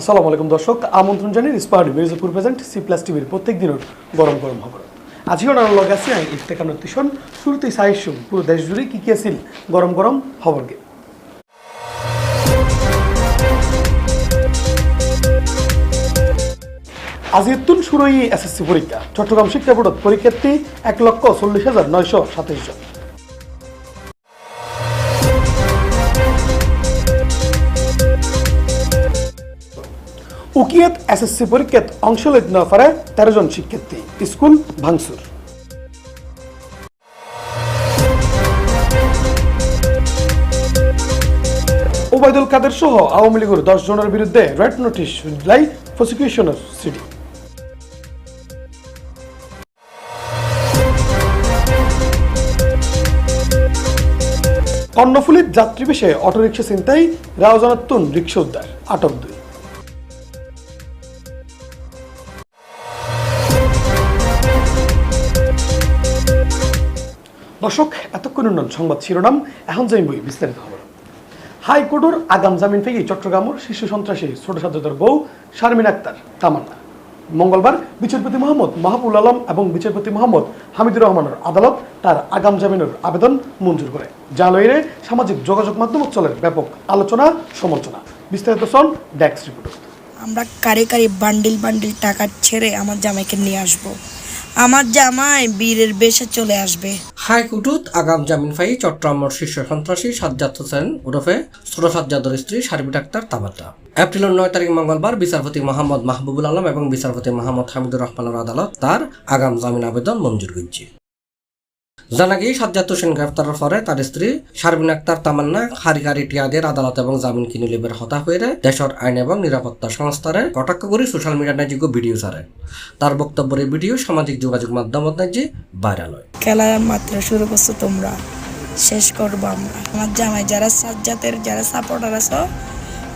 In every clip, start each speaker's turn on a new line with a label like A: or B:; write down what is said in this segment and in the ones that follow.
A: আসসালামু আলাইকুম দর্শক, আমন্ত্রণ জানিয়ে Ispahani Mirzapur present C plus টিভির প্রত্যেক দিনের গরম গরম খবর। আজকে ওনার লগে আছে আমি ইফতেখানোর তিশন। শুরুতেই সাহিস্য পুরো দেশ জুড়ে কি কি আছিল গরম গরম খবরকে আজ এতুন শুরু এসএসসি পরীক্ষা। চট্টগ্রাম শিক্ষা বোর্ডত পরীক্ষার্থী এক লক্ষ চল্লিশ হাজার নয়শো সাতাইশ জন। উকিয়াত এসএসসি পরীক্ষাত অংশ লইতে না পারে তেরো জন শিক্ষার্থী। স্কুল ভাঙচুর। ওবায়দুল কাদের সহ আওয়ামী লীগের দশ জনের বিরুদ্ধে রেড নোটিশ লাই প্রসিকিউশনের সিটি কর্ণফুলির যাত্রী বেশে অটোরিকশা চিন্তায় রাওজানাত্তুন রিক্সা উদ্ধার, আটক দুই। দর্শক, এতক্ষণ উন্নয়ন সংবাদ শিরোনাম। এখন যাই বই বিস্তারিত খবর। হাইকোর্টের আগাম জামিন পেয়ে চট্টগ্রামের শিশু সন্ত্রাসী ছোট সাজ্জাদের বউ শারমিন আক্তার, তামান্না। মঙ্গলবার বিচারপতি মোহাম্মদ মাহবুল আলম এবং বিচারপতি মোহাম্মদ হামিদুর রহমানের আদালত তার আগাম জামিনের আবেদন মঞ্জুর করে। যা লইরে সামাজিক যোগাযোগ মাধ্যম চলের ব্যাপক আলোচনা, সমালোচনা। বিস্তারিত শোন ডেক্স রিপোর্ট।
B: আমরা কারে কারি বান্ডিল বান্ডিল টাকা ছেড়ে আমার জামাইকে নিয়ে আসব। আমার জামাই বীরের বেশে চলে আসবে।
C: হাইকোর্টত আগাম জামিন পাই চট্টগ্রামের শীর্ষ সন্ত্রাসী সাজ্জাদ হোসেন ওরফে ছোট সাজ্জাদর স্ত্রী সার্বি ডাক্তার তাবাতা এপ্রিলের নয় তারিখ মঙ্গলবার বিচারপতি মোহাম্মদ মাহবুবুল আলম এবং বিচারপতি মোহাম্মদ হামিদুর রহমানের আদালত তার আগাম জামিন আবেদন মঞ্জুর করছে। জানা গিয়ে সাজ্জাদ হোসেন গ্রেফতারের পরে তার স্ত্রী শারমিন আক্তার তামান্না হারিকারি টিয়াদের আদালত এবং জামিন কিনে লিবের হতা হয়ে দেশের আইন এবং নিরাপত্তা সংস্থারে কটাক্ষ করে সোশ্যাল মিডিয়া নাইযোগ্য ভিডিও ছাড়ে। তার বক্তব্যের ভিডিও সামাজিক যোগাযোগ মাধ্যমত নাইজি ভাইরাল হয়।
B: খেলা মাত্র শুরু করছ তোমরা। শেষ করব আমরা। আমার জামাই যারা সাজ্জাতের যারা সাপোর্টার আছো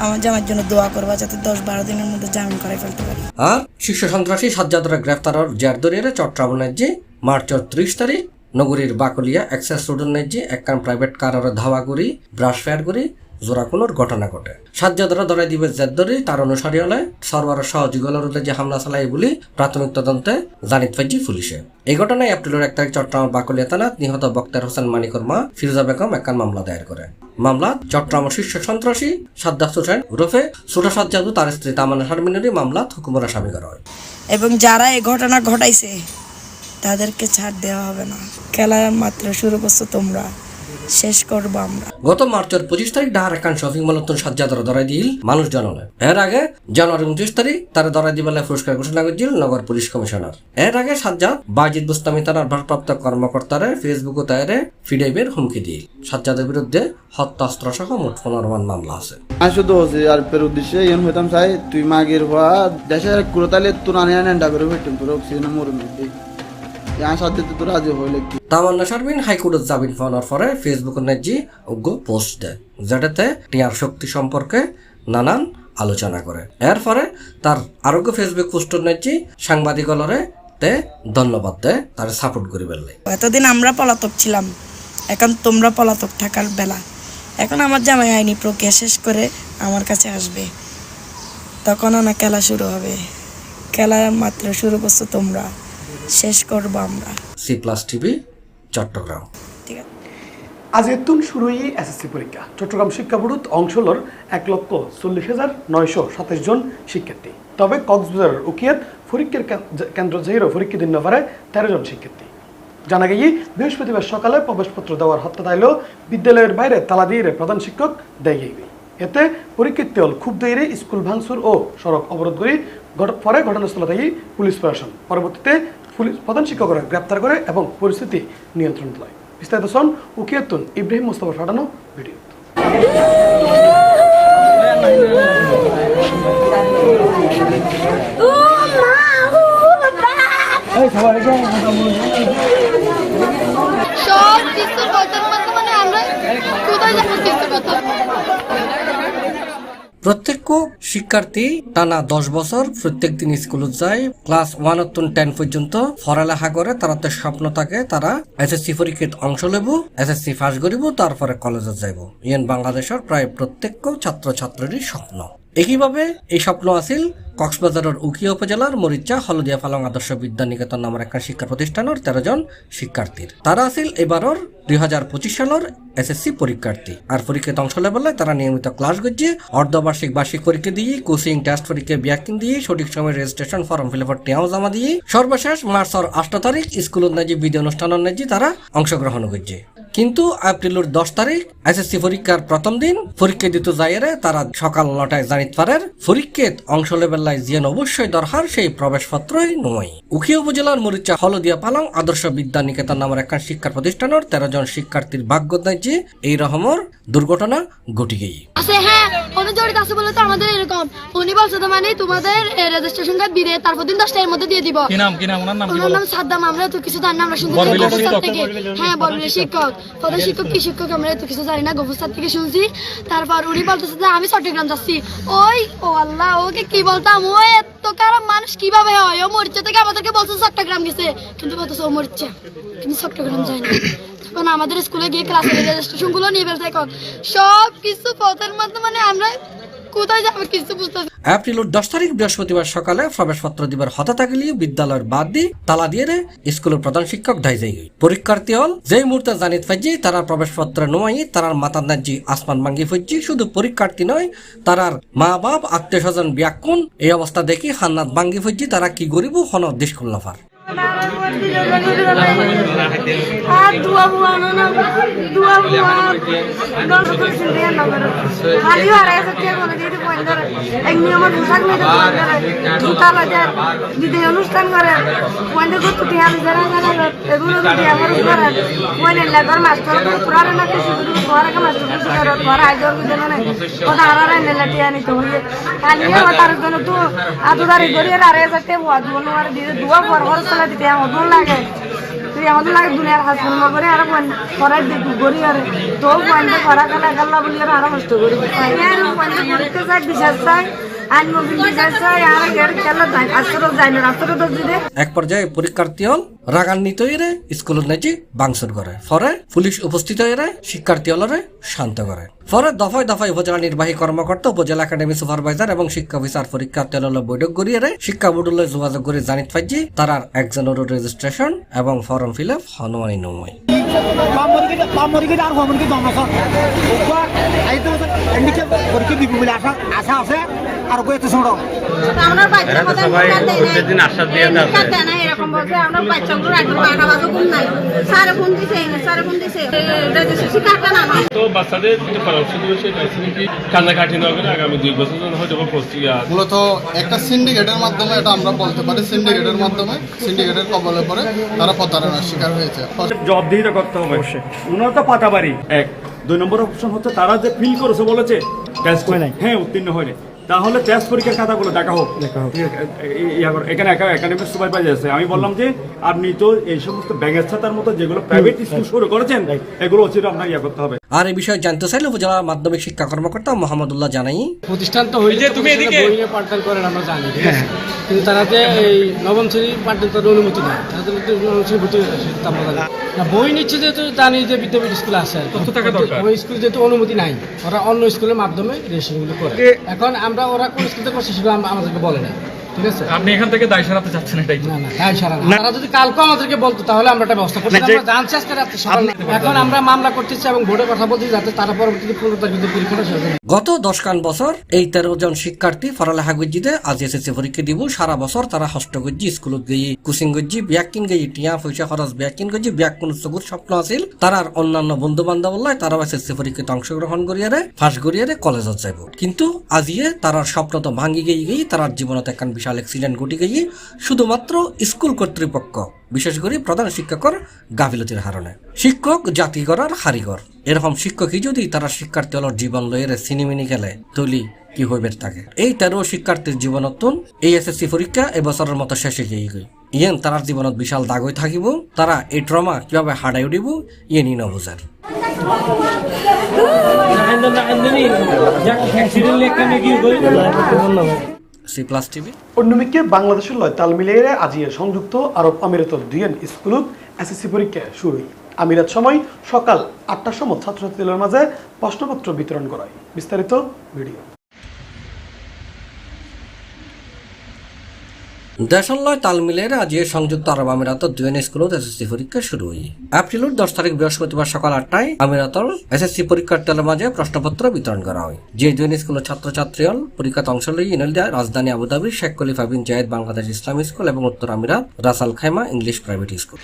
B: আমার জামাইয়ের জন্য দোয়া করবা যাতে দশ বারো দিনের মধ্যে জামিন করে ফেলতে পারি।
C: আর শীর্ষ সন্ত্রাসী সাজ্জাদরা গ্রেফতারের জের দরিয়ে চট্টগ্রাম নাইজি মার্চের ত্রিশ তারিখ নগরীর বাকলিয়া এক্সেস রোডের নাইজি একখান প্রাইভেট কারের ধাওয়া করি ব্রাশ ফায়ার করি জোরাকুনোর ঘটনা ঘটে। সাজ্জাদরা ধরাই দিবে জের দরি তার অনুসারী হলে সরবরাহ সহযোগীগুলোর যে হামলা চালায় বলি প্রাথমিক তদন্তে জানিত পাইছি পুলিশে। এই ঘটনায় এপ্রিলের এক তারিখ চট্টগ্রাম বাকলিয়া থানাত নিহত বক্তার হোসেন মানিকর মা ফিরোজা বেগম একখান মামলা দায়ের করে। মামলা চট্টগ্রাম শীর্ষ সন্ত্রাসী সাদ্দাফ হোসেন ওরফে ছোট সাজ্জাদু, তার স্ত্রী তামানা শারমিনেরই মামলা হুকুমের আসামি করা হয়।
B: এবং যারা এই ঘটনা ঘটাইছে তাদেরকে ছাড় দেওয়া হবে না। খেলা মাত্র শুরু করছ তোমরা। শেষ করব আমরা।
C: গত মার্চের পঁচিশ তারিখ ঢাকার একখান শপিং মলত সাজ্জাদর ধরাই দিল মানুষ জনলে। এর আগে জানুয়ারি উনত্রিশ তারিখ তারা ধরাই দিবেলা পুরস্কার ঘোষণা করেছিল নগর পুলিশ কমিশনার। এর আগে সাজ্জাদ বাজিদ বুস্তামি থানার ভারপ্রাপ্ত কর্মকর্তারে ফেসবুকে তাইরে ফিডাইবের হুমকি দিল। সাজ্জাদের বিরুদ্ধে হত্যাস্ত্র সহ মোট পনেরো মামলা আছে।
D: আমি শুধু হচ্ছে আর পের উদ্দেশ্যে ইয়ন হইতাম চাই তুই মাগের হওয়া দেশের কুড়োতালে তোর আনে করে ফেটুম তোর অক্সিজেন মরুন আমার সাথে তো রাজি হইলে কি
C: তামান্না শারমিন হাইকোর্টের জামিন পাওয়ার পরে ফেসবুকে নাজি অজ্ঞ পোস্ট দেয় যেটাতে টিয়ার শক্তি সম্পর্কে নানান আলোচনা করে। এর পরে তার আরোগ্য ফেসবুক পোস্টর নাজি সাংবাদিকলরে তে ধন্যবাদ দেয় তার সাপোর্ট করি বেললে
B: এতদিন আমরা পলাতক ছিলাম এখন তোমরা পলাতক থাকার বেলা। এখন আমার জামাই আইনি প্রক্রিয়া শেষ করে আমার কাছে আসবে। তখন না খেলা শুরু হবে। খেলা মাত্র শুরু করছ তোমরা। শেষ করব আমরা।
C: C plus TV Chattogram.
B: ঠিক আছে।
A: আজ এতুন শুরুই এসএসসি পরীক্ষা। চট্টগ্রাম শিক্ষা বোর্ডত অংশলর এক লক্ষ চল্লিশ হাজার নয়শো সাতাশ জন শিক্ষার্থী। তবে কক্সবাজারের উকিয়াত কেন- কেন্দ্র জাহিরও পরীক্ষা দিন পারে তেরো জন শিক্ষার্থী। জানা গিয়ে বৃহস্পতিবার সকালে প্রবেশপত্র দেওয়ার হত্যা তাইলেও বিদ্যালয়ের বাইরে তালা দিয়ে প্রধান শিক্ষক দেয় এতে পরীক্ষার্থী হল খুব দেরি স্কুল ভাঙচুর ও সড়ক অবরোধ করে পরে ঘটনাস্থলে থেকে পুলিশ প্রশাসন। পরবর্তীতে পুলিশ প্রধান শিক্ষকরা গ্রেপ্তার করে এবং পরিস্থিতি নিয়ন্ত্রণ লয় বিস্তারিত শোন উকিয়াতুন ইব্রাহিম মোস্তফার পাঠানো ভিডিও।
E: সব বর্তমানে মানে আমরা কোথায় যাব কিছু কথা
C: প্রত্যেক শিক্ষার্থী টানা দশ বছর প্রত্যেক দিন স্কুলে যায়। ক্লাস ওয়ান অত্তন টেন পর্যন্ত পড়ালেখা করে, তারা তো স্বপ্ন থাকে, তারা এস এস সি পরীক্ষিত অংশ লেব এসএসসি পাস করিব, তারপরে কলেজে যাইব। ইয়েন বাংলাদেশের প্রায় প্রত্যেক ছাত্র ছাত্রীর স্বপ্ন। একইভাবে এই স্বপ্ন আছিল কক্সবাজারের উকিয়া উপজেলার মরিচা হলদিয়া ফালং আদর্শ বিদ্যা নিকেতন নামের একটা শিক্ষা প্রতিষ্ঠানের তেরো জন শিক্ষার্থীর। তারা আছিল এবারর দুই হাজার পঁচিশ সালের এসএসসি পরীক্ষার্থী। আর পরীক্ষাতে অংশ লেবেলে তারা নিয়মিত ক্লাস করছে অর্ধবার্ষিক বার্ষিক পরীক্ষা দিয়ে কোচিং, টেস্ট পরীক্ষা, ব্যাকিং দিয়ে সঠিক সময় রেজিস্ট্রেশন, ফর্ম ফিল আপের টেয়াও জমা দিয়ে সর্বশেষ মার্চের আষ্ট তারিখ স্কুল নাজি বিধি অনুষ্ঠানের নাজি তারা অংশগ্রহণ করছে কিন্তু এপ্রিলের দশ তারিখ এসএসসি পরীক্ষার প্রথম দিন পরীক্ষা দিতে যাইরে তারা সকাল নটায় জানিত পারের পরীক্ষাত অংশ লেবেলায় জিয়ান অবশ্যই দরকার সেই প্রবেশপত্রই নয়। উখিয়া উপজেলার মরিচা হলদিয়া পালং আদর্শ বিদ্যা নিকেতন নামের একখান শিক্ষা প্রতিষ্ঠানের তেরো জন শিক্ষার্থীর ভাগ্য যে এই রকমের দুর্ঘটনা ঘটি গেই
E: আছে হ্যাঁ উনি জড়িত আছে বলে তো আমাদের এরকম। উনি বলছে তো মানে তোমাদের রেজিস্ট্রেশন কার্ড দিলে তারপর দিন দশটা এর মধ্যে দিয়ে দিব।
F: কি নাম কি নাম ওনার নাম
E: ওনার নাম সাদ্দাম আমরা তো কিছু হ্যাঁ বলবিলের শিক্ষক। প্রধান শিক্ষক কি শিক্ষক আমরা তো কিছু জানি না গফুর থেকে শুনছি। তারপর উনি বলতেছে যে, আমি চট্টগ্রাম যাচ্ছি। ওই, ও আল্লাহ, ওকে কি বলতাম? ও এত খারাপ মানুষ, কীভাবে হয়? ও মরিচা থেকে আমাদেরকে বলছে চট্টগ্রাম গেছে। কিন্তু বলতেছে ও মরিচা। কিন্তু চট্টগ্রাম যায় না। তখন আমাদের স্কুলে গিয়ে ক্লাসের রেজিস্ট্রেশনগুলো নিয়ে ফেলছে এখন সব কিছু পথের মধ্যে মানে আমরা
C: এপ্রিলের দশ তারিখ বৃহস্পতিবার সকালে প্রবেশপত্র দিবার হতা বিদ্যালয়ের বাদ দিয়ে তালা দিয়ে রে স্কুলের প্রধান শিক্ষক পরীক্ষার্থী হল যেই মুহূর্তে জানিত ফাইজি তারা প্রবেশপত্র নয় তারার মাতার নাজি আসমান ভাঙ্গি ফুজি শুধু পরীক্ষার্থী নয়, তারার মা বাপ, আত্মীয় স্বজন ব্যাকুন এই অবস্থা দেখি হান্নাত ভাঙ্গি ফুজি তারা কি গরিব হন দেশ খুল্লাফার
G: আর দুয়া বুয়া না দুয়া বুয়া দশ পার্সেন্ট দিয়ে না করো খালি আর এসে কে করে দিতে পয়েন্টার এক নিয়মের পোশাক তো পয়েন্টার জুতা লাগে দিদি অনুষ্ঠান করে পয়েন্টার করতে দিয়ে আমি যারা যারা এগুলো যদি আমার করে পয়েন্টের লাগার মাস্টার পুরা না কিছু শুধু ঘরে কা মাস্টার কিছু করে ঘরে আইজর কিছু না কথা আর নেলা টিয়া নিতে হইয়ে খালি তার জন্য তো আর এসে কে বুয়া দুনো আর দিদি দুয়া পর পর চলে দিতে আমার লাগে। তুই আমাদের লাগে দুনিয়ার হাত ফোন করে আর করাই দেখি করি আর। তো পয়েন্টে করা খেলা খেলা বলি আর আরও কষ্ট করি। পয়েন্টে করতে আর খেলা যায় আসলে যায় না রাস্তাটা তো দিলে
C: এক পর্যায়ে পরীক্ষার্থী হল রাগান্বিত হইরে স্কুলের নাজি বাংসুর করে পরে পুলিশ উপস্থিত হইরে শিক্ষার্থী হলরে শান্ত করে পরে দফায় দফায় উপজেলা নির্বাহী কর্মকর্তা উপজেলা একাডেমি সুপারভাইজার এবং শিক্ষা অফিসার পরীক্ষার্থী হল বৈঠক করিয়ে শিক্ষা বোর্ডলৈ যোগাযোগ করে জানিত পাইজি তারার একজনের রেজিস্ট্রেশন এবং ফর্ম ফিল আপ হনুমানি নময়
H: আছে আর কই এত ছোট?
G: আমরা বাচ্চা কথা আশ্বাস দিয়ে না এরকম বলছে আমরা বাচ্চাগুলো বাজো কোন নাই। সারে ফোন দিছে সারে ফোন দিছে। না
I: তো বাচ্চাদের পরামর্শ দেবে সেই কি কান্নাকাটি না করে আগামী দুই বছর জন্য হয়তো প্রস্তুতি আছে।
J: মূলত একটা সিন্ডিকেটের মাধ্যমে এটা আমরা বলতে পারি সিন্ডিকেটের মাধ্যমে সিন্ডিকেটের কবলে পড়ে তারা প্রতারণার শিকার হয়েছে।
K: জবাবদিহিতা করতে হবে। ওনারা তো পাতাবাড়ি। এক। দুই নম্বর অপশন হচ্ছে তারা যে ফিল করেছে বলেছে
H: হয় নাই।
K: হ্যাঁ উত্তীর্ণ হয়নি। তাহলে টেস্ট পরীক্ষার খাতাগুলো দেখা হোক। দেখা হোক। এখানে একা একাডেমিক সুপারভাইজার আছে আমি বললাম যে আপনি তো এই সমস্ত ব্যাঙের ছাতার মতো যেগুলো প্রাইভেট স্কুল শুরু করেছেন এগুলো অচির আপনার ইয়া করতে হবে।
C: আর এই বিষয়ে জানতে চাইলে উপজেলা মাধ্যমিক শিক্ষা কর্মকর্তা মোহাম্মদুল্লাহ জানাই।
F: প্রতিষ্ঠান তো হইলে তুমি এদিকে বইয়ে পাঠদান করেন আমরা জানি কিন্তু তারা যে এই নবম শ্রেণি পাঠদান করার অনুমতি নেই তাদের তো নবম শ্রেণি হয়ে জানি। না বই নিচ্ছে যেহেতু জানি যে বিদ্যাপীঠ স্কুল আছে।
I: কত টাকা দরকার?
F: ওই স্কুল যেহেতু অনুমতি নাই ওরা অন্য স্কুলের মাধ্যমে রেজিস্ট্রেশনগুলো করে। এখন আমরা ওরা কোন স্কুল থেকে করছে সেগুলো আমাদেরকে বলে না। ঠিক আছে?
I: আপনি এখান থেকে দায় সারাতে চাচ্ছেন এটাই
F: না না তাই সারা তারা যদি কালকে আমাদেরকে বলতো তাহলে আমরা একটা ব্যবস্থা করতাম। আমরা জানছি আজকে রাত্রে এখন আমরা মামলা করতেছি এবং বোর্ডে কথা বলছি যাতে তারা পরবর্তীতে পনেরো তারিখে পরীক্ষাটা শেষ হয়
C: গত দশ কান বছর এই তেরো জন শিক্ষার্থী পড়ালেখা গজ্জিতে আজ এসএসসি পরীক্ষা দিব। সারা বছর তারা হস্ত গজ্জি স্কুলত গিয়ে কুচিং গজ্জি ব্যাকিন গিয়ে টিয়া পয়সা খরচ ব্যাকিন গজ্জি ব্যাক কোন চকুর স্বপ্ন আছিল। তারার অন্যান্য বন্ধু বান্ধব তারাও এসএসসি পরীক্ষাতে অংশগ্রহণ করিয়ারে ফাঁস করিয়ারে কলেজত যাইব। কিন্তু আজিয়ে তারার স্বপ্ন তো ভাঙ্গি গিয়ে গিয়ে তারার জীবনত একখান বিশাল অ্যাক্সিডেন্ট ঘটি গিয়ে শুধুমাত্র স্কুল কর্তৃপক্ষ, বিশেষ করে প্রধান শিক্ষকর গাফিলতির হারণে। শিক্ষক জাতিগরার হারিগর এরকম শিক্ষকই যদি তারা শিক্ষার্থী হলোর জীবন লয়ের সিনেমিনি খেলে তৈলি কি হইবে থাকে এই তেরো শিক্ষার্থীর জীবনতন এই এসএসসি পরীক্ষা এবছরের মতো শেষে গিয়ে গই ইয়েন তারার জীবনত বিশাল দাগই থাকিব, তারা এই ট্রমা কীভাবে হারাই উঠিব ইয়ে নি নবুজার সি প্লাস টিভি।
A: অন্যদিকে বাংলাদেশের লয় তাল মিলিয়ে আজিয়ে সংযুক্ত আরব আমিরাতর দুইয়েন স্কুলত এসএসসি পরীক্ষা শুরু। আমিরাত সময় সকাল আটটার সময় ছাত্রছাত্রীদের মাঝে প্রশ্নপত্র বিতরণ করায়। বিস্তারিত ভিডিও।
C: দেশালয় তাল মিলের আজ সংযুক্ত আরব আমিরাতত দুয়েন স্কুলত এসএসসি পরীক্ষা শুরু হই এপ্রিল দশ তারিখ বৃহস্পতিবার সকাল আটটায় আমিরাতর এসএসসি পরীক্ষার্থীর মাঝে প্রশ্নপত্র বিতরণ করা হয়। যে দুয়েন স্কুলের ছাত্রছাত্রী হল পরীক্ষাতে অংশ লই ইনলদিয়া রাজধানী Abu Dhabi Sheikh Khalifa bin Zayed Bangladesh Islam school এবং উত্তর আমিরাত Ras Al Khaimah English private school.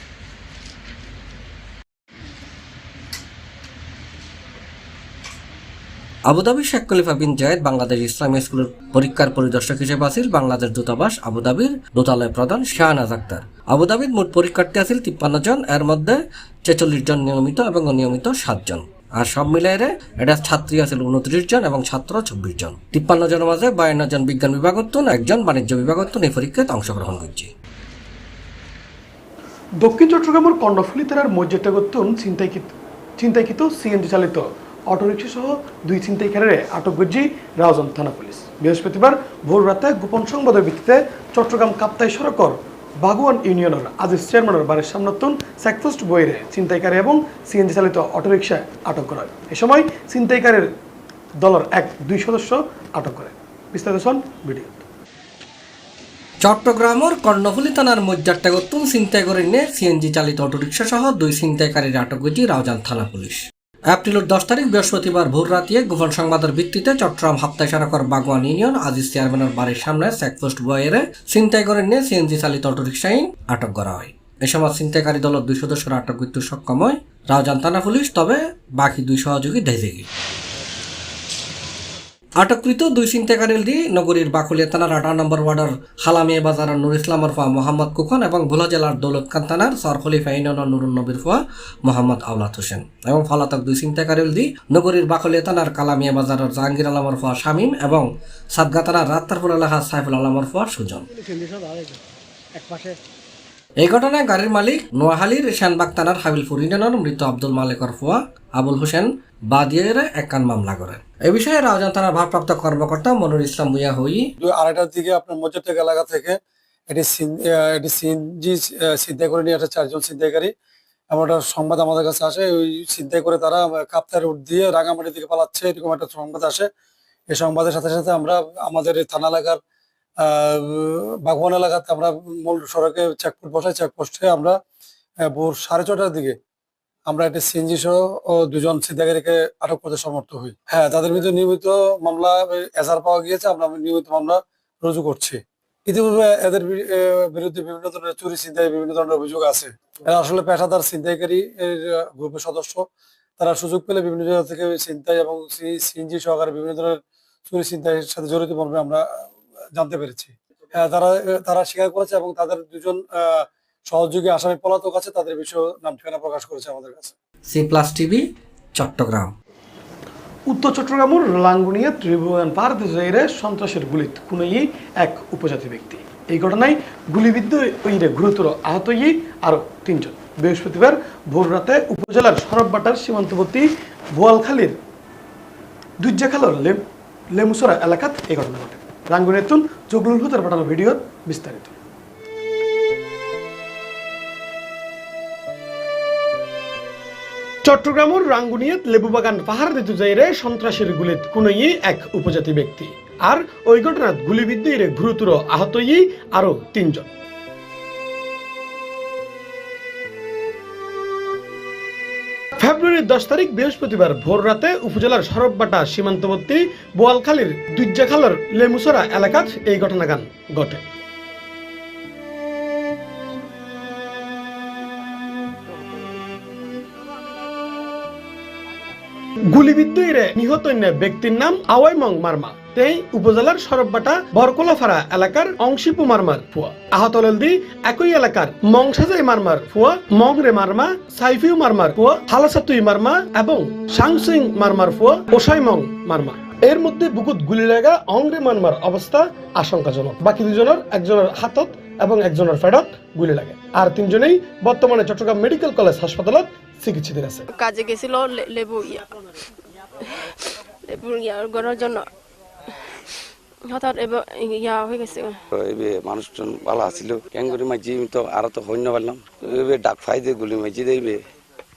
C: Abu Dhabi Sheikh Khalifa bin Zayed Bangladesh ইসলামী স্কুলের পরীক্ষার পরিদর্শক হিসেবে আছিল বাংলাদেশ দূতাবাস, আবুধাবির দোতালয় প্রধান শাহনাজ আক্তার আবুধাবির মোট পরীক্ষার্থী আছিল তিপ্পান্ন জন, এর মধ্যে ছেচল্লিশ জন নিয়মিত এবং অনিয়মিত সাতজন আর সব মিলাইরে এটা ছাত্রী আছিল উনত্রিশ জন এবং ছাত্র চব্বিশ জন। তিপ্পান্ন জনের মাঝে বায়ান্ন জন বিজ্ঞান বিভাগত্বন একজন বাণিজ্য বিভাগত্বন এই পরীক্ষায় অংশগ্রহণ করছে।
A: দক্ষিণ চট্টগ্রামের কর্ণফুলী তারার মসজিদটাগতুন ছিনতাইকৃত ছিনতাইকৃত সিএনজি চালিত অটোরিক্সা সহ দুই ছিনতাইকারীরে আটক করছি রাউজান থানা পুলিশ। বৃহস্পতিবার ভোর রাতে গোপন সংবাদের ভিত্তিতে চট্টগ্রাম কাপ্তাই সড়কর বাগুয়ান ইউনিয়নের আজিজ চেয়ারম্যানের বাড়ির সামনাতুন চেকপোস্ট বইয়ের ছিনতাইকারী এবং সিএনজি চালিত অটোরিকশা আটক করা। হয় এ সময় ছিনতাইকারীর দলের এক, দুই সদস্য আটক করে। বিস্তারিত ভিডিও
C: চট্টগ্রামের কর্ণফুলী থানার মজ্জারটাগতুন ছিনতাই করে নিয়ে সিএনজি চালিত অটোরিকশা সহ দুই ছিনতাইকারীর আটক করেছে রাউজান থানা পুলিশ। এপ্রিলের দশ তারিখ বৃহস্পতিবার ভোর রাতে গোপন সংবাদের ভিত্তিতে চট্টগ্রাম হাপ্তাই সারাকর বাগওয়ান ইউনিয়ন আজিজ চেয়ারম্যানের বাড়ির সামনে চেকপোস্ট বয়েরে ছিনতাই করে নিয়ে সিএনজি চালিত অটোরিকশায় আটক করা হয়। এ সময় ছিনতাইকারী দলের দুই সদস্যরা আটক করতে সক্ষম হয়। রাজান থানা পুলিশ, তবে বাকি দুই সহযোগী ধেজে গিয়ে। আটককৃত দুই ছিনতাইকারীর দি নগরীর বাকুলিয়া থানার আঠারো নম্বর ওয়ার্ডের হালামিয়া বাজারের নুর ইসলামর ফোয়া মোহাম্মদ কুখন এবং ভোলা জেলার দৌলতখান থানার সরখলিফা ইউনিয়নের নুরুন নবীর ফোয়া মোহাম্মদ আউলাত হোসেন এবং ফলাতক দুই ছিনতাইকারীর দি নগরীর বাকুলিয়া থানার কালামিয়া বাজারের জাহাঙ্গীর আলমর ফোয়া শামীম এবং সাদগা থানার রাত্তারপুর এলাকার সাইফুল আলমর ফোয়া সুজন। এই ঘটনায় গাড়ির মালিক নোয়াহালির শ্যানবাগ থানার হাবিলপুর ইউনিয়নের মৃত আব্দুল মালিকর ফোয়া, আবুল হোসেন বাদিয়ের একান মামলা করেন এ বিষয়ে রাউজান থানার ভারপ্রাপ্ত কর্মকর্তা মনুর ইসলাম ভুইয়া হই
F: আড়াইটার দিকে আপনার মজ্জাটেক এলাকা থেকে এটি এটি সিএনজি ছিনতাই করে নিয়ে আসে চারজন ছিনতাইকারী এমন একটা সংবাদ আমাদের কাছে আসে। ওই ছিনতাই করে তারা কাপ্তার রোড দিয়ে রাঙামাটির দিকে পালাচ্ছে, এরকম একটা সংবাদ আসে। এই সংবাদের সাথে সাথে আমরা আমাদের থানা এলাকার বাগবান এলাকাতে আমরা মূল সড়কে চেকপোস্ট বসাই। চেকপোস্টে আমরা ভোর সাড়ে ছটার দিকে আমরা একটা সিএনজি সহ দুজন ছিনতাইকারীকে আটক করতে সমর্থ হই। হ্যাঁ তাদের বিরুদ্ধে নিয়মিত মামলা এজার পাওয়া গিয়েছে। আমরা নিয়মিত মামলা রুজু করছি। ইতিপূর্বে এদের বিরুদ্ধে বিভিন্ন ধরনের চুরি ছিনতাই, বিভিন্ন ধরনের অভিযোগ আছে। এরা আসলে পেশাদার ছিনতাইকারী গ্রুপের সদস্য। তারা সুযোগ পেলে বিভিন্ন জায়গা থেকে ছিনতাই এবং সিএনজি সহকারে বিভিন্ন ধরনের চুরি ছিনতাইয়ের সাথে জড়িত মর্মে আমরা জানতে পেরেছি। হ্যাঁ, তারা তারা স্বীকার করেছে এবং তাদের দুজন আহ, সহযোগী আসামি পলাতক আছে তাদের বিষয়ে নাম ঠিকানা প্রকাশ করেছে আমাদের কাছে।
C: C plus TV Chattogram.
A: উত্তর চট্টগ্রামের লাঙ্গুনিয়া ত্রিভুবন পার জায়গায় সন্ত্রাসের গুলিত খুনই এক উপজাতি ব্যক্তি। এই ঘটনায় গুলিবিদ্ধ ওইরে গুরুতর আহত হই আরও তিনজন। বৃহস্পতিবার ভোর রাতে উপজেলার সরববাটার সীমান্তবর্তী বোয়ালখালীর দুজ্জাখালর লেম লেমুসরা এলাকাত এই ঘটনা ঘটে। রাঙ্গুনিয়াতুন জগলুল হুতার পাঠানো ভিডিওর বিস্তারিত। চট্টগ্রামের রাঙ্গুনিয়াত লেবুবাগান পাহাড় যাইরে সন্ত্রাসের গুলিত কোনই এক উপজাতি ব্যক্তি। আর ওই ঘটনাত গুলিবিদ্ধ গুরুতর আহতই আরও আরও তিনজন। ফেব্রুয়ারির দশ তারিখ বৃহস্পতিবার ভোর রাতে উপজেলার সরববাটা, সীমান্তবর্তী বোয়ালখালীর দুজ্জাখালর লেমুসরা এলাকাত এই ঘটনাগান ঘটে। গুলিবিদ্ধ নিহত ব্যক্তির নাম আওয়াইমং মার্মা। তেই উপজেলার সরববাটা বরকলাফাড়া এলাকার অংশীপু মারমার ফুয়া। আহত ললদি একই এলাকার মংসাজাই মারমার ফুয়া, মংরে মারমা, সাইফিউ মারমার ফুয়া, হালাসাতুই মারমা এবং সাংসিং মারমার ফুয়া ওসাই মং মারমা। এর মধ্যে বুকুত গুলি লাগা অংরে মারমার অবস্থা আশঙ্কাজনক। বাকি দুজনের একজনের হাতত এবং একজনের ফেডত গুলি লাগে। আর তিনজনেই বর্তমানে চট্টগ্রাম মেডিকেল কলেজ হাসপাতালত চিকিৎসাধীন আছে।
G: কাজে গেছিল লেবু লেবু ইয়া করার জন্য হঠাৎ এবার ইয়া হয়ে গেছে।
L: এবে মানুষজন ভালো আছিল। ক্যাঙ্গুরি মাঝি তো আর তো হইন পারলাম। এবে ডাক ফাই দিয়ে গুলি মাঝি দেবে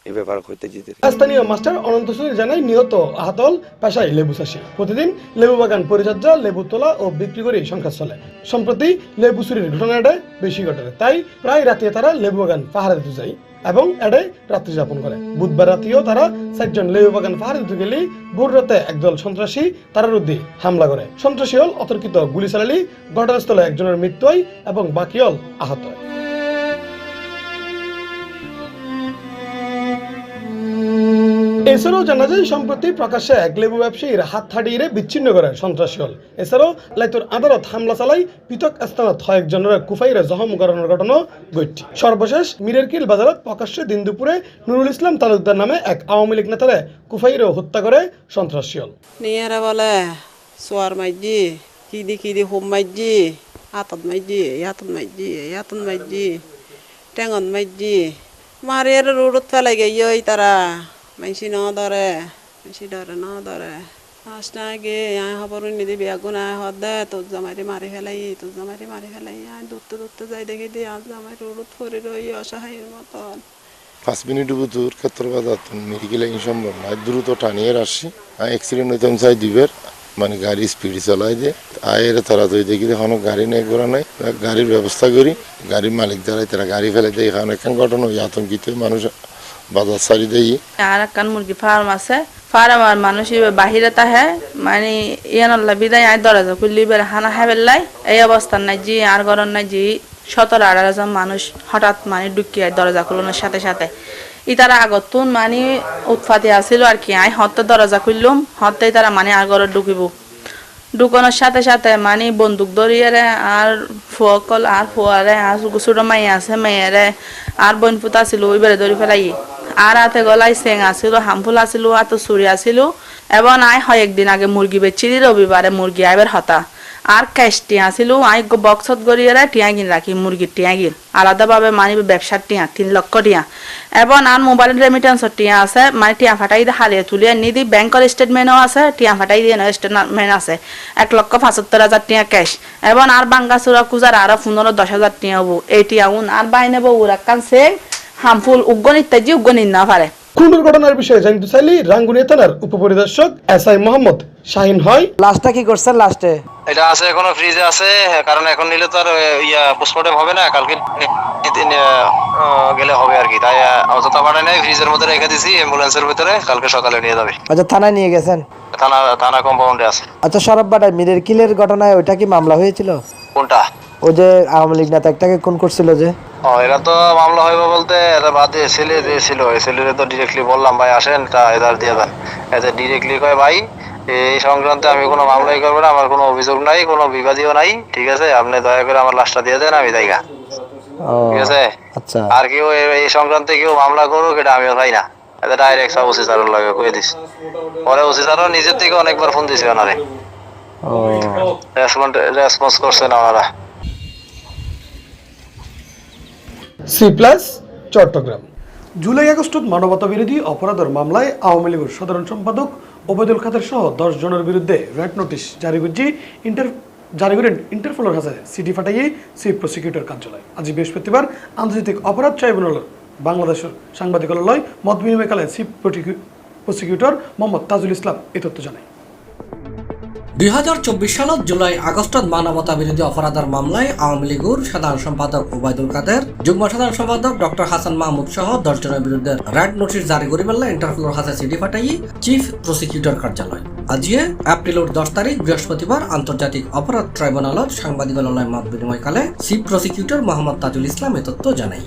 L: এই ব্যাপার করতে যেতে
A: স্থানীয় মাস্টার অনন্ত সুনীল জানায় নিহত আহতল পেশায় লেবু চাষি। প্রতিদিন লেবু বাগান পরিচর্যা লেবু তোলা ও বিক্রি করে সংসার চলে। সম্প্রতি লেবু চুরির ঘটনাটা বেশি ঘটে। তাই প্রায় রাতে তারা লেবু বাগান পাহারা দিতে যায়। এবং এডে রাত্রি যাপন করে। বুধবার রাতেও তারা চারজন লেবু বাগান পাহাড়ে গেলে ভোর রাতে একদল সন্ত্রাসী তার বিরুদ্ধে হামলা করে। সন্ত্রাসী হল অতর্কিত গুলি চালালি ঘটনাস্থলে একজনের মৃত্যু হয় এবং বাকি হল আহত হয়। এছাড়াও জানা যায়, সম্প্রতি প্রকাশ্যে এক লেবু ব্যবসায়ীর হাত হারিয়ে বিচ্ছিন্ন করে সন্ত্রাসী হল। এছাড়াও লাইতুর আদালত হামলা চালাই পৃথক স্থানত কয়েকজনের কুফাইরে জখম করানোর ঘটনা ঘটছে। সর্বশেষ মিরেরকিল বাজারত প্রকাশ্যে দিন দুপুরে নুরুল ইসলাম তালুকদার নামে এক আওয়ামী লীগ নেতারে কুফাইরে হত্যা করে সন্ত্রাসী হল।
M: নিয়ারা বলে, সোয়ার মাইজি কিদি কিদি হোম মাইজি হাতত মাইজি হাতত মাইজি হাতত মাইজি টেঙন মাইজি মারি আর রোডত ফেলাই গেই তারা। মাইসি ধরে ন ধরে আস না গে আয় খবর নিদি বেগুন আয় হদ দে তোর জামাইরে মারি ফেলাই আয় দূরতে দূরতে যাই দেখি দি আজ জামাই রোডত ফরি রই অসহায়ের মতন
L: পাঁচ মিনিট বুতুর ক্ষেত্র বাজার মেডিকেল সম্ভব নয় দ্রুত টানিয়ে আসছি অ্যাক্সিডেন্ট হইতাম চাই দুইবার মানে গাড়ি স্পিড চালাই দিয়ে আয়ের তারা তো দেখি এখনও গাড়ি নেই করা নাই গাড়ির ব্যবস্থা করি গাড়ির মালিক দ্বারাই তারা গাড়ি ফেলে দেয় এখানে একখান ঘটনা আতঙ্কিত মানুষ বাজার সারি দেই।
B: আর একখান মুরগি ফার্ম আছে। ফার্মার মানুষ বাহিরে তাহে মানে ইয়ানল্লা বিদায় আয় দরজা খুললি বের হানা হেবেল্লাই এই অবস্থান নাই জি আর গরম নাই জি সতেরো, আঠারো মানুষ হঠাৎ মানে দরজা সাথে সাথে। আগতুন মানে উৎপাতি আছিল আর কি আই হতে দরজা খুললুম, হতেই তারা মানে আর ঘরে ঢুকিব। ঢুকানোর সাথে সাথে মানে বন্দুক ধরিয়ে আর ফুয়কল আর ফুয়ারে আর ছোট মাই আছে মেয়েরে আর বন ফুত আসিল ওইবারে ধরি ফেলাই আর হাতে গলায় সেং আসিল হামফুল আসিল আর তো চুরি আসিল এবং আয় হয়, একদিন আগে মুরগি বেচি দিল রবিবারে মুরগি আইবার হতা। আর ক্যাশ টিয়া ছিল, আই বক্সত গড়িয়ে টিয়া কিন রাখি মুরগির টিয়া কিন আলাদাভাবে মানে ব্যবসার টিয়া, তিন লক্ষ টিয়া। এবং আর মোবাইল রেমিটেন্সর টিয়া আছে মানে টিয়া ফাটাই দিয়ে হারিয়ে তুলিয়ে নিদি ব্যাংকের স্টেটমেন্টও আছে, টিয়া ফাটাই দিয়ে স্টেটমেন্ট আছে। এক লক্ষ পঁচাত্তর হাজার টিয়া ক্যাশ এবং আর বাঙ্গাসুরা কুজার আরও পনেরো দশ হাজার টিয়া হব এই টিয়া উন আর বাইনে বউ রাখান সে হামফুল উগ্গন ইত্যাদি উগ্গন না পারে
A: খুনের ঘটনার বিষয়ে জানতে চাইলে রাঙ্গুনিয়া থানার উপপরিদর্শক এস আই মোহাম্মদ শাহিন হয়।
H: লাস্টটা কি করছেন লাস্টে?
N: এটা আছে এখনও ফ্রিজে আছে কারণ এখন নিলে তো আর ইয়া পোস্টমর্টম হবে না কালকে দিন, গেলে হবে আর কি। তাই অযথা বাড়ায় নাই ফ্রিজের মধ্যে রেখে দিছি অ্যাম্বুলেন্সের ভিতরে কালকে সকালে নিয়ে যাবে।
H: আচ্ছা থানায় নিয়ে গেছেন?
N: থানা থানা কম্পাউন্ডে আছে।
H: আচ্ছা সরব বাটায় মিরের কিলের ঘটনায় ওইটা কি মামলা হয়েছিল?
N: কোনটা?
H: ও যে আওয়ামী লীগ নেতা একটাকে খুন করছিল যে।
N: এরা তো মামলা হইবে বলতে এরা বাদে ছেলে এই ছেলেরে তো ডিরেক্টলি বললাম ভাই আসেন তা এদার দিয়ে দেন এতে ডিরেক্টলি কয় ভাই এই সংক্রান্তে আমি কোনো মামলাই করব না আমার কোনো অভিযোগ নাই কোনো বিবাদীও নাই ঠিক আছে? আপনি দয়া করে আমার লাশটা দিয়ে দেন আমি জায়গা ঠিক আছে?
H: আচ্ছা।
N: আর কেউ এই সংক্রান্তে কেউ মামলা করুক এটা আমিও চাই না। এটা ডাইরেক্ট সব ওসি স্যারের লাগে কয়ে দিস। পরে ওসি স্যারও নিজের থেকে অনেকবার ফোন দিছে ওনারে। রেসপন্স করছে না ওনারা।
A: C plus Chattogram. জুলাই আগস্টত মানবতা বিরোধী অপরাধের মামলায় আওয়ামী লীগের সাধারণ সম্পাদক ওবায়দুল খাদের সহ দশ জনের বিরুদ্ধে রেড নোটিশ জারি করছি ইন্টার জারি করেন ইন্টারপোলের কাছে সিটি ফাটাইয়ে চিফ প্রসিকিউটর কার্যালয়। আজ বৃহস্পতিবার আন্তর্জাতিক অপরাধ ট্রাইব্যুনালের বাংলাদেশের সাংবাদিকালয় মত বিনিময়কালে চিফ প্রসিকিউটর মোহাম্মদ তাজুল ইসলাম এই তথ্য জানায়।
C: দুই হাজার চব্বিশ সালত জুলাই আগস্টত মানবতা বিরোধী অপরাধের মামলায় আওয়ামী লীগের সাধারণ সম্পাদক ওবায়দুল কাদের, যুগ্ম সাধারণ সম্পাদক ডক্টর হাসান মাহমুদ সহ দশজনের বিরুদ্ধে রেড নোটিশ জারি করি বেলা ইন্টারপোলের হাতে সিডি ফাটাই চিফ প্রসিকিউটর কার্যালয়। আজিয়ে এপ্রিলের দশ তারিখ বৃহস্পতিবার আন্তর্জাতিক অপরাধ ট্রাইব্যুনালত সাংবাদিকালয় মত বিনিময়কালে চিফ প্রসিকিউটর মোহাম্মদ তাজুল ইসলাম এ তথ্য জানাই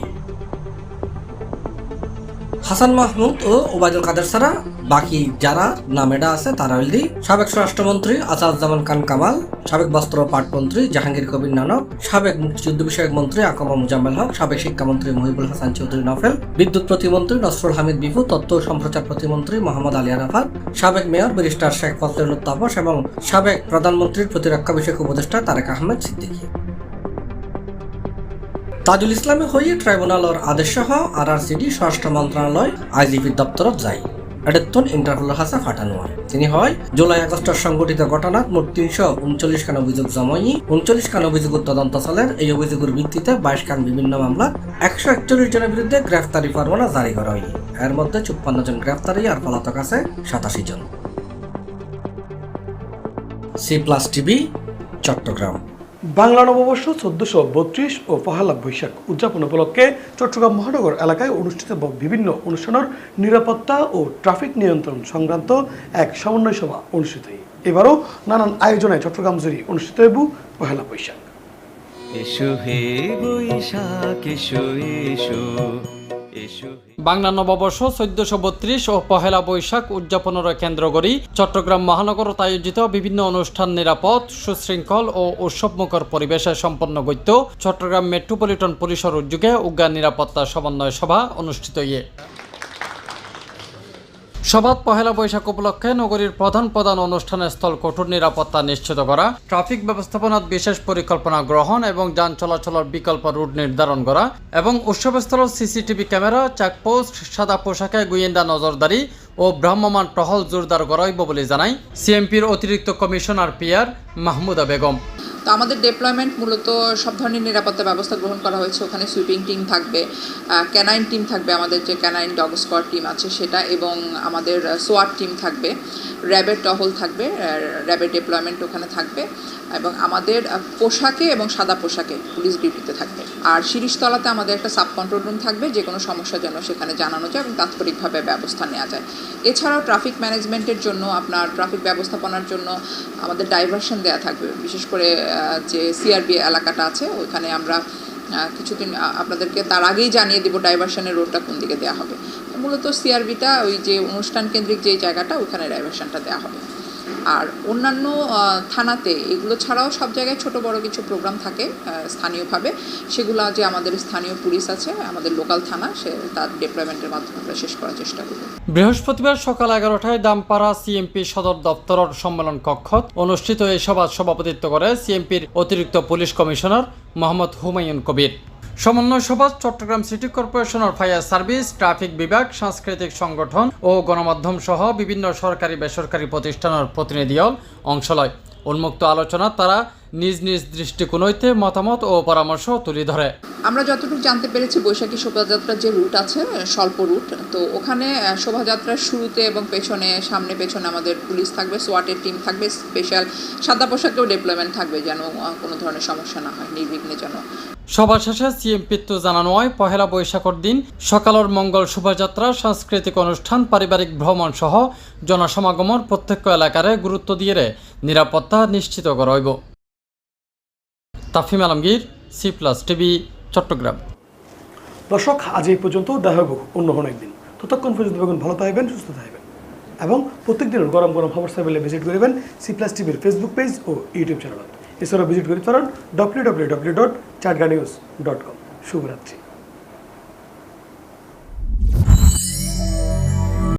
C: হাসান মাহমুদ ও ওবায়দুল কাদের ছাড়া বাকি যারা নামেডা আছে, তারা হলি সাবেক স্বরাষ্ট্রমন্ত্রী আসাদুজ্জামান খান কামাল, সাবেক বস্ত্র পাটমন্ত্রী জাহাঙ্গীর কবির নানক, সাবেক মুক্তিযুদ্ধ বিষয়ক মন্ত্রী আকমা মুজাম্মেল হক, সাবেক শিক্ষামন্ত্রী মহিবুল হাসান চৌধুরী নফেল, বিদ্যুৎ প্রতিমন্ত্রী নসরুল হামিদ বিপু, তথ্য ও সম্প্রচার প্রতিমন্ত্রী মোহাম্মদ আলী আরাফাত, সাবেক মেয়র ব্যারিস্টার শেখ ফজলুল তাপস এবং সাবেক প্রধানমন্ত্রীর প্রতিরক্ষা বিষয়ক উপদেষ্টা তারেক আহমেদ সিদ্দিকী। তাজুল ইসলামে হয়ে ট্রাইব্যুনালর আদেশ সহ আর আর সিডি স্বরাষ্ট্র মন্ত্রণালয় আইজিপি দপ্তরত যায়। এডেত্তন ইন্টারপোলের কাছে ফাটানো হয় তিনি হয়, জুলাই আগস্টের সংঘটিত ঘটনাত মোট তিনশো উনচল্লিশ খান অভিযোগ জমাই উনচল্লিশ খান অভিযোগের তদন্ত চলের। এই অভিযোগের ভিত্তিতে বাইশ খান বিভিন্ন মামলা একশো একচল্লিশ জনের বিরুদ্ধে গ্রেফতারি পরোয়ানা জারি করা হয় এর মধ্যে চুপ্পান্ন জন গ্রেফতারি আর পলাতক আছে সাতাশি জন C plus TV, Chattogram.
A: Bangla নববর্ষ চোদ্দশো বত্রিশ ও পহেলা বৈশাখ উদযাপন উপলক্ষে চট্টগ্রাম মহানগর এলাকায় অনুষ্ঠিত বিভিন্ন অনুষ্ঠানের নিরাপত্তা ও ট্রাফিক নিয়ন্ত্রণ সংক্রান্ত এক সমন্বয় সভা অনুষ্ঠিত এবারও নানান আয়োজনে চট্টগ্রাম জুড়ে অনুষ্ঠিত হইব পহেলা বৈশাখ।
O: বাংলা নববর্ষ চৈদ্দশো বত্রিশ ও পহেলা বৈশাখ উদযাপনের কেন্দ্র করি। চট্টগ্রাম মহানগরত আয়োজিত বিভিন্ন অনুষ্ঠান নিরাপদ, সুশৃঙ্খল ও উৎসবমুখর পরিবেশে সম্পন্ন গত্য চট্টগ্রাম মেট্রোপলিটন পুলিশের উদ্যোগে উজ্ঞান নিরাপত্তা সমন্বয় সভা অনুষ্ঠিত ইয়ে সভাত পহেলা বৈশাখ উপলক্ষে নগরীর প্রধান প্রধান অনুষ্ঠানের স্থল কঠোর নিরাপত্তা নিশ্চিত করা, ট্রাফিক ব্যবস্থাপনাত বিশেষ পরিকল্পনা গ্রহণ এবং যান চলাচলের বিকল্প রুট নির্ধারণ করা এবং উৎসবস্থলের সিসিটিভি ক্যামেরা, চেকপোস্ট, সাদা পোশাকে গোয়েন্দা নজরদারি ও ভ্রাম্যমাণ টহল জোরদার করাইব বলে জানাই সিএমপির অতিরিক্ত কমিশনার পিয়ার মাহমুদা বেগম।
P: তো আমাদের ডেপ্লয়মেন্ট মূলত সব ধরনের নিরাপত্তা ব্যবস্থা গ্রহণ করা হয়েছে। ওখানে সুইপিং টিম থাকবে ক্যানাইন টিম থাকবে, আমাদের যে ক্যানাইন ডগ স্কোয়াড টিম আছে সেটা এবং আমাদের সোয়াট টিম থাকবে। র্যাবের টহল থাকবে র্যাবের ডেপ্লয়মেন্ট ওখানে থাকবে এবং আমাদের পোশাকে এবং সাদা পোশাকে পুলিশ ডিউটিতে থাকবে। আর শিরিষতলাতে আমাদের একটা সাব কন্ট্রোল রুম থাকবে যে কোনো সমস্যা যেন সেখানে জানানো যায় এবং তাৎক্ষণিকভাবে ব্যবস্থা নেওয়া যায়। এছাড়াও ট্রাফিক ম্যানেজমেন্টের জন্য আপনার ট্রাফিক ব্যবস্থাপনার জন্য আমাদের ডাইভারশন দেওয়া থাকবে। বিশেষ করে যে সিআরবি এলাকাটা আছে, ওইখানে আমরা কিছুদিন আপনাদেরকে তার আগেই জানিয়ে দেবো ডাইভারশনের রোডটা কোন দিকে দেওয়া হবে। মূলত সিআরবিটা ওই যে অনুষ্ঠান কেন্দ্রিক যে জায়গাটা, ওইখানে ডাইভারশনটা দেওয়া হবে। আর অন্যান্য থানাতে এগুলো ছাড়াও সব জায়গায় ছোট বড় কিছু প্রোগ্রাম থাকে স্থানীয়ভাবে। সেগুলো যে আমাদের স্থানীয় পুলিশ আছে, আমাদের লোকাল থানা, সে তার ডেপ্লয়মেন্টের মাধ্যমে আমরা শেষ করার চেষ্টা করব।
O: বৃহস্পতিবার সকাল এগারোটায় দামপাড়া সিএমপি সদর দপ্তরের সম্মেলন কক্ষত অনুষ্ঠিত এই সভার সভাপতিত্ব করে সিএমপির অতিরিক্ত পুলিশ কমিশনার মোহাম্মদ হুমায়ুন কবির। সমন্বয় সভা, চট্টগ্রাম সিটি কর্পোরেশনের ফায়ার সার্ভিস, ট্রাফিক বিভাগ, সাংস্কৃতিক সংগঠন ও গণমাধ্যম সহ বিভিন্ন সরকারি বেসরকারি প্রতিষ্ঠানের প্রতিনিধিদল অংশ লয়। উন্মুক্ত আলোচনা তারা নিজ নিজ দৃষ্টিকোণ হইতে মতামত ও পরামর্শ তুলে ধরে।
P: আমরা যতটুকু জানতে পেরেছি বৈশাখী শোভাযাত্রার যে রুট আছে স্বল্প রুট তো ওখানে শোভাযাত্রার শুরুতে এবং পেছনে সামনে পেছনে আমাদের পুলিশ থাকবে সোয়াটের টিম থাকবে স্পেশাল সাদা পোশাকেও ডেপ্লয়মেন্ট থাকবে যেন কোনো ধরনের সমস্যা না হয় নির্বিঘ্নে যেন।
O: সভা শেষে সিএম সিএমপিত্ব জানানো হয় পহেলা বৈশাখের দিন সকালের মঙ্গল শোভাযাত্রা সাংস্কৃতিক অনুষ্ঠান পারিবারিক ভ্রমণ সহ জনসমাগমের প্রত্যেক এলাকারে গুরুত্ব দিয়ে নিরাপত্তা নিশ্চিত করা হইব। Tafim Alamgir C plus TV Chattogram.
A: দর্শক, আজ এই পর্যন্ত দেখা অন্য কোনো একদিন। ততক্ষণ পর্যন্ত দেখুন ভালো থাকবেন, সুস্থ থাকবেন। এবং প্রত্যেক দিনের গরম গরম খবর সাইবেলে ভিজিট করবেন সি প্লাস টিভির ফেসবুক পেজ ও ইউটিউব চ্যানেল এছাড়াও ভিজিট করতে পারেন W W W dot Chatga news dot com শুভরাত্রি।